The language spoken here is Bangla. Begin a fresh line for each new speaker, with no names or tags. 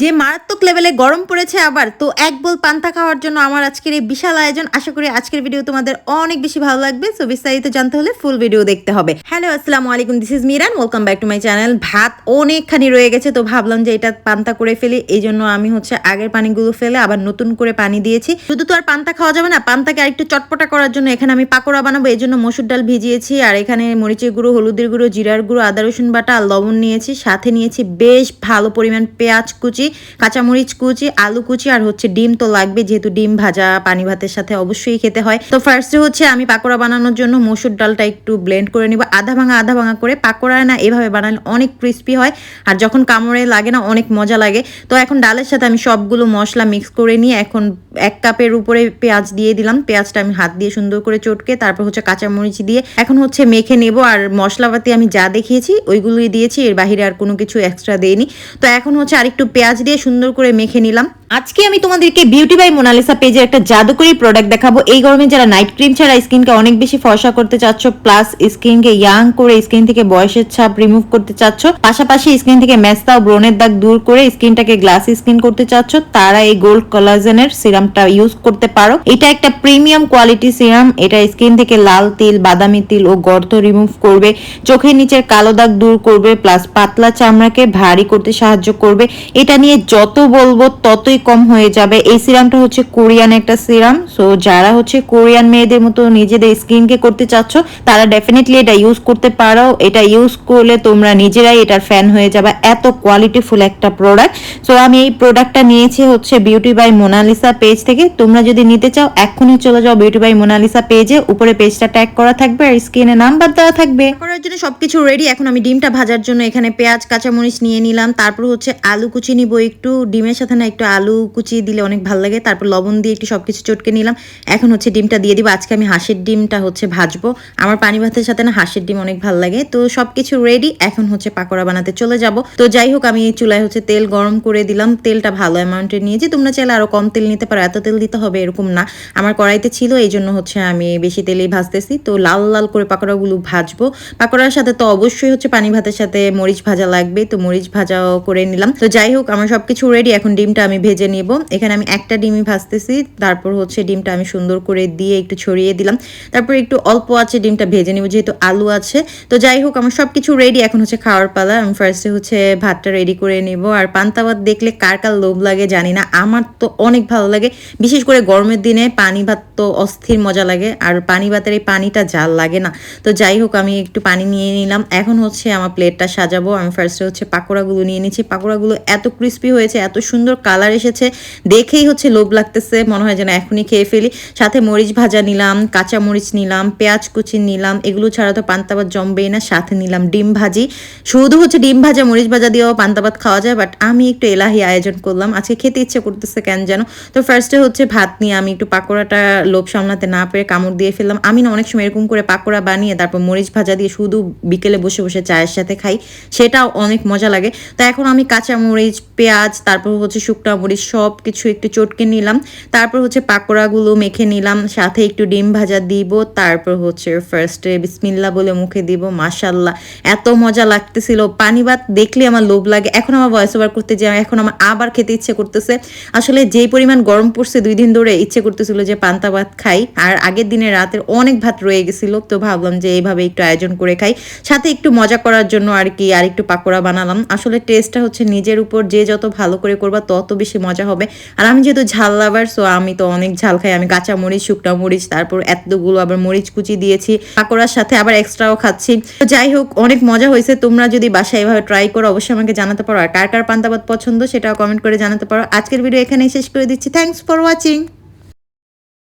যে মারাত্মক লেভেলে গরম পড়েছে আবার, তো এক বোল পান্তা খাওয়ার জন্য আমার আজকের এই বিশাল আয়োজন। আশা করি আজকের ভিডিও তোমাদের অনেক বেশি ভালো লাগবে। সো বিস্তারিত জানতে হলে ফুল ভিডিও দেখতে হবে। হ্যালো আসসালামু আলাইকুম this is Miran welcome back to my channel ভাত অনেকখানি রয়ে গেছে, তো ভাবলাম যে এটা পান্তা করে ফেলি। এই জন্য আমি হচ্ছে আগের পানিগুলো ফেলে আবার নতুন করে পানি দিয়েছি। শুধু তো আর পান্তা খাওয়া যাবে না, পান্তাকে আরেকটু চটপটা করার জন্য এখানে আমি পাকোড়া বানাবো। এই জন্য মসুর ডাল ভিজিয়েছি, আর এখানে মরিচের গুঁড়ো, হলুদের গুঁড়ো, জিরার গুঁড়ো, আদা রসুন বাটা লবণ নিয়েছি। সাথে নিয়েছি বেশ ভালো পরিমাণ পেঁয়াজ কুচি। কাঁচামরিচ কুচি, আলু কুচি আর হচ্ছে ডিম তো লাগবে যেহেতু ডিম ভাজা, পানি ভাতের সাথে অবশ্যই খেতে হয়। তো ফার্স্টে হচ্ছে আমি পাকোড়া বানানোর জন্য মসুর ডালটা একটু ব্লেন্ড করে নিব। আধা ভাঙা আধা ভাঙা করে পাকোড়া না, এভাবে বানালে অনেক ক্রিস্পি হয়। আর যখন কামড়ে লাগে না, অনেক মজা লাগে। তো এখন ডালের সাথে আমি সবগুলো মশলা মিক্স করে নিয়ে এখন এক কাপের উপরে পেঁয়াজ দিয়ে দিলাম। পেঁয়াজটা আমি হাত দিয়ে সুন্দর করে চটকে তারপর হচ্ছে কাঁচামরিচ দিয়ে এখন হচ্ছে মেখে নেব। আর মশলাপাতি আমি যা দেখিয়েছি, ওইগুলোই দিয়েছি। এর বাহিরে আর কোনো কিছু এক্সট্রা দেইনি। তো এখন হচ্ছে আরেকটু পেঁয়াজ দিয়ে সুন্দর করে মেখে নিলাম। আজকে আমি তোমাদেরকে বিউটি বাই মোনালিসা পেজের একটা জাদুকরি প্রোডাক্ট দেখাবো। এই গরমে যারা নাইট ক্রিম ছাড়া স্কিনকে অনেক বেশি ফর্সা করতে চাচ্ছ প্লাস স্কিনকে ইয়াং করে স্কিন থেকে বয়সের ছাপ রিমুভ করতে চাচ্ছ, পাশাপাশি স্কিন থেকে মেস্তা ও ব্রণের দাগ দূর করে স্কিনটাকে গ্লাসি স্কিন করতে চাচ্ছ, তারা এই গোল্ড কোলাজেনের সিরামটা ইউজ করতে পারো। এটা একটা প্রিমিয়াম কোয়ালিটি সিরাম এটা স্কিন থেকে লাল তিল, বাদামি তিল ও গর্ত রিমুভ করবে, চোখের নিচের কালো দাগ দূর করবে প্লাস পাতলা চামড়াকে ভারী করতে সাহায্য করবে। এটা নিয়ে যত বলব ততই কম হয়ে যাবে। এই সিরামটা হচ্ছে কোরিয়ান একটা সিরাম। সো যারা হচ্ছে কোরিয়ান মেয়েদের মতো নিজেদের স্কিনকে করতে চাচ্ছ, তারা ডেফিনেটলি এটা ইউজ করতে পারো। এটা ইউজ করলে তোমরা নিজেরাই এটার ফ্যান হয়ে যাবে। এত কোয়ালিটিফুল একটা প্রোডাক্ট সো আমি এই প্রোডাক্টটা নিয়েছি হচ্ছে বিউটি বাই মোনালিসা পেজ থেকে। তোমরা যদি নিতে চাও এক্ষুনি চলে যাও বিউটি বাই মোনালিসা পেজে উপরে পেজটা ট্যাগ করা থাকবে আর স্ক্রিনে নাম্বার দেওয়া থাকবে। করার জন্য সবকিছু রেডি এখন আমি ডিমটা ভাজার জন্য এখানে পেঁয়াজ, কাঁচামরিচ নিয়ে নিলাম। তারপর হচ্ছে আলু কুচি নিব একটু ডিমের সাথে না একটু আলু কুচি দিলে অনেক ভালো লাগে। তারপর লবণ দিয়ে একটু সবকিছু চটকে নিলাম। এখন হচ্ছে ডিমটা দিয়ে দিব। আজকে আমি হাঁসের ডিমটা হচ্ছে ভাজবো। আমার পানি ভাতের সাথে না হাঁসের ডিম অনেক ভালো লাগে। তো সবকিছু রেডি এখন হচ্ছে পাকোড়া বানাতে চলে যাব। তো যাই হোক, আমি চুলায় হচ্ছে তেল গরম করে দিলাম। তেলটা ভালো অ্যামাউন্টের নিয়েছি। তোমরা চাইলে আরও কম তেল নিতে পারো। এত তেল দিতে হবে এরকম না। আমার কড়াইতে ছিল এই জন্য হচ্ছে আমি বেশি তেলেই ভাজতেছি। তো লাল লাল করে পাকোড়াগুলো ভাজবো। পাকোড়ার সাথে তো অবশ্যই হচ্ছে পানি ভাতের সাথে মরিচ ভাজা লাগবে। তো মরিচ ভাজাও করে নিলাম। তো যাই হোক আমার সবকিছু রেডি এখন ডিমটা আমি ভেজে নিব। এখানে আমি একটা ডিমই ভাজতেছি, তারপর হচ্ছে ডিমটা আমি সুন্দর করে দিয়ে একটু ছড়িয়ে দিলাম। তারপর একটু অল্প আছে ডিমটা ভেজে নিব, যেহেতু আলু আছে। তো যাই হোক, আমার সব কিছু রেডি এখন হচ্ছে খাওয়ার পালা। আমি ফার্স্টে হচ্ছে ভাতটা রেডি করে নিব। আর পান্তা ভাত দেখলে কার কার লোভ লাগে জানি না, আমার তো অনেক ভালো লাগে। বিশেষ করে গরমের দিনে পানি ভাত তো অস্থির মজা লাগে, আর পানি ভাতের এই পানিটা জাল লাগে না। তো যাই হোক, আমি একটু পানি নিয়ে নিলাম। এখন হচ্ছে আমার প্লেটটা সাজাবো। আমি ফার্স্টে হচ্ছে পাকোড়াগুলো নিয়ে নিচ্ছি। পাকোড়াগুলো এত ক্রিস্পি হয়েছে, এত সুন্দর কালার এসেছে। দেখেই হচ্ছে লোভ লাগতেছে, মনে হয় যেন এখনই খেয়ে ফেলি। সাথে মরিচ ভাজা নিলাম, কাঁচা মরিচ নিলাম, পেঁয়াজ কুচি নিলাম, এগুলো ছাড়া তো পান্তাবাদ জমবেই না। সাথে নিলাম ডিম ভাজি। শুধু হচ্ছে ডিম ভাজা, মরিচ ভাজা দিয়েও পান্তাবাদ খাওয়া যায় বাট আমি একটু এলাহি আয়োজন করলাম। আজকে খেতে ইচ্ছে করতেছে কেন যেন? তো ফার্স্টে হচ্ছে ভাত নিয়ে আমি একটু পাকোড়াটা লোভ সামলাতে না পেরে কামড় দিয়ে ফেললাম। আমি না অনেক সময় এরকম করে পাকোড়া বানিয়ে, তারপর মরিচ ভাজা দিয়ে শুধু বিকেলে বসে বসে চায়ের সাথে খাই, সেটাও অনেক মজা লাগে। তো এখন আমি কাঁচা মরিচ পেঁয়াজ, তারপর হচ্ছে শুকনা মরিচ সব কিছু একটু চটকে নিলাম। তারপর হচ্ছে পাকোড়াগুলো মেখে নিলাম। সাথে একটু ডিম ভাজা দিব। তারপর হচ্ছে ফার্স্টে বিসমিল্লা বলে মুখে দিব। মাশাল্লাহ এত মজা লাগতেছিল। পানি ভাত দেখলে আমার লোভ লাগে। এখন আমার ভয়েস ওভার করতে যাই এখন আমার আবার খেতে ইচ্ছে করতেছে। আসলে যেই পরিমাণ গরম পড়ছে দুই দিন ধরে ইচ্ছে করতেছিল যে পান্তা ভাত খাই। আর আগের দিনে রাতের অনেক ভাত রয়ে গেছিল। তো ভাবলাম যে এইভাবে একটু আয়োজন করে খাই। সাথে একটু মজা করার জন্য আর কি আর একটু পাকোড়া বানালাম। আসলে টেস্টটা হচ্ছে নিজের উপর যে যত ভালো করে করবা, তত বেশি মজা হবে। আর আমি যেহেতু ঝাল লাভার সো আমি তো অনেক ঝাল খাই। আমি কাঁচা মরিচ, শুকনা মরিচ, তারপর এতগুলো আবার মরিচ কুচি দিয়েছি। পাকোড়ার সাথে আবার এক্সট্রাও খাচ্ছি। তো যাই হোক, অনেক মজা হয়েছে। তোমরা যদি বাসায় এভাবে ট্রাই করো, অবশ্যই আমাকে জানাতে পারো। আর কার কার পান্তাবাদ পছন্দ, সেটাও কমেন্ট করে জানাতে পারো। আজকের ভিডিও এখানেই শেষ করে দিচ্ছি। Thanks for watching